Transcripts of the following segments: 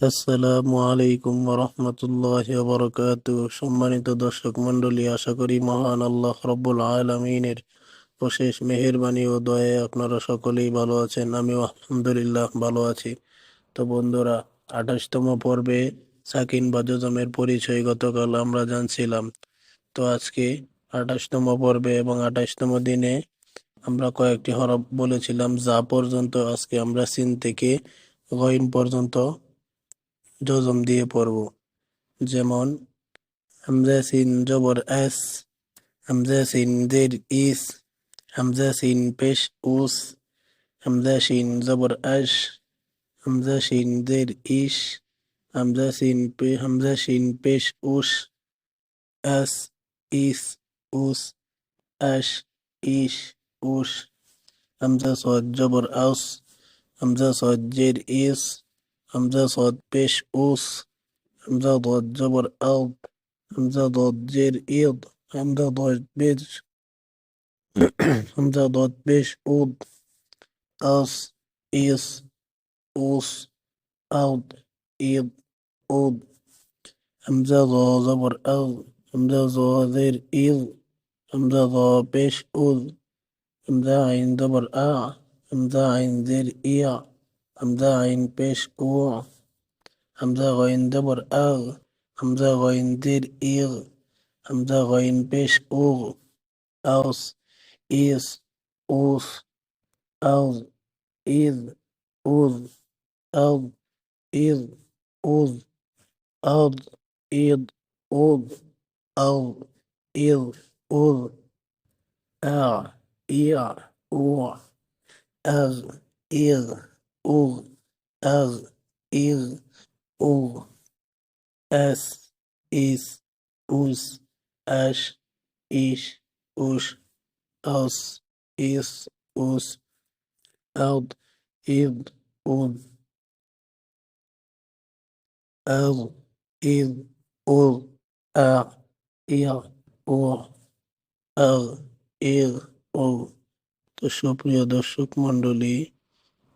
আসসালামু আলাইকুম রহমতুল্লাহ বরকাত সম্মানিত দর্শক মণ্ডলী, আশা করি মহান আল্লাহ রব্বুল আলমিনের অশেষ মেহেরবানি ও দয়ায় আপনারা সকলেই ভালো আছেন, আমিও আলহামদুলিল্লাহ ভালো আছি। তো বন্ধুরা, আঠাশতম পর্বে সাকিন বাজজমের পরিচয় গতকাল আমরা জানছিলাম। তো আজকে আঠাশতম পর্বে এবং আঠাশতম দিনে আমরা কয়েকটি হরফ বলেছিলাম, যা পর্যন্ত আজকে আমরা সিন থেকে গইন পর্যন্ত জজম দিয়ে পড়ব। যেমন হামজা সিন জবর এস হামজা সিন ইস হামজা সিন পেশ উস হামজা সিন জবর আশ হামজা সিন জের ইশ হামজা সিন পে হামজা পেশ উস আস ইস, উস, আশ, ইশ, উস, হামজা সদ জবর আউস, হামজা সদ জের ইস হামজা সদ পেশ উস হামজা দদ জবর আদ হামজা দদ জের ইদ হামজা দদ বেজ হামজা দদ পেশ উদ আস ইস উস আদ ইদ উদ হামজা দ জবর আদ হামজা দ জের ইদ হামজা দ পেশ উদ হামজা আইন জবর আ হামজা আইন জের ইয়া হামজা আইন পেশ উ হামজা গইন জবর আগ হামজা গইন জের ইগ হামজা গইন পেশ উ আউস ইস উস আউজ ইদ উজ আউদ ইদ উজ আউদ ইদ উদ আউদ ইদ উদ আ ইয়া উ আগ ইগ উগ আগ ইগ উ এস ইস উস আশ ইশ উস আস ইস উস আউদ ইদ উদ আগ ইদ উদ আ ইয়া উ আগ ইগ উ তো সুপ্রিয় দর্শক মণ্ডলী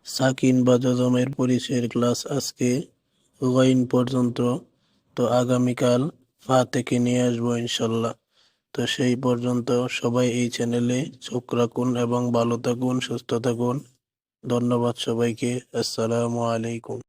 সাকিন বা জজমের পরিচয়ের ক্লাস আজকে গাইন পর্যন্ত, তো আগামীকাল ফা থেকে নিয়ে আসব ইনশাল্লাহ। তো সেই পর্যন্ত সবাই এই চ্যানেলে চোখ রাখুন এবং ভালো থাকুন, সুস্থ থাকুন। ধন্যবাদ সবাইকে। আসসালামু আলাইকুম।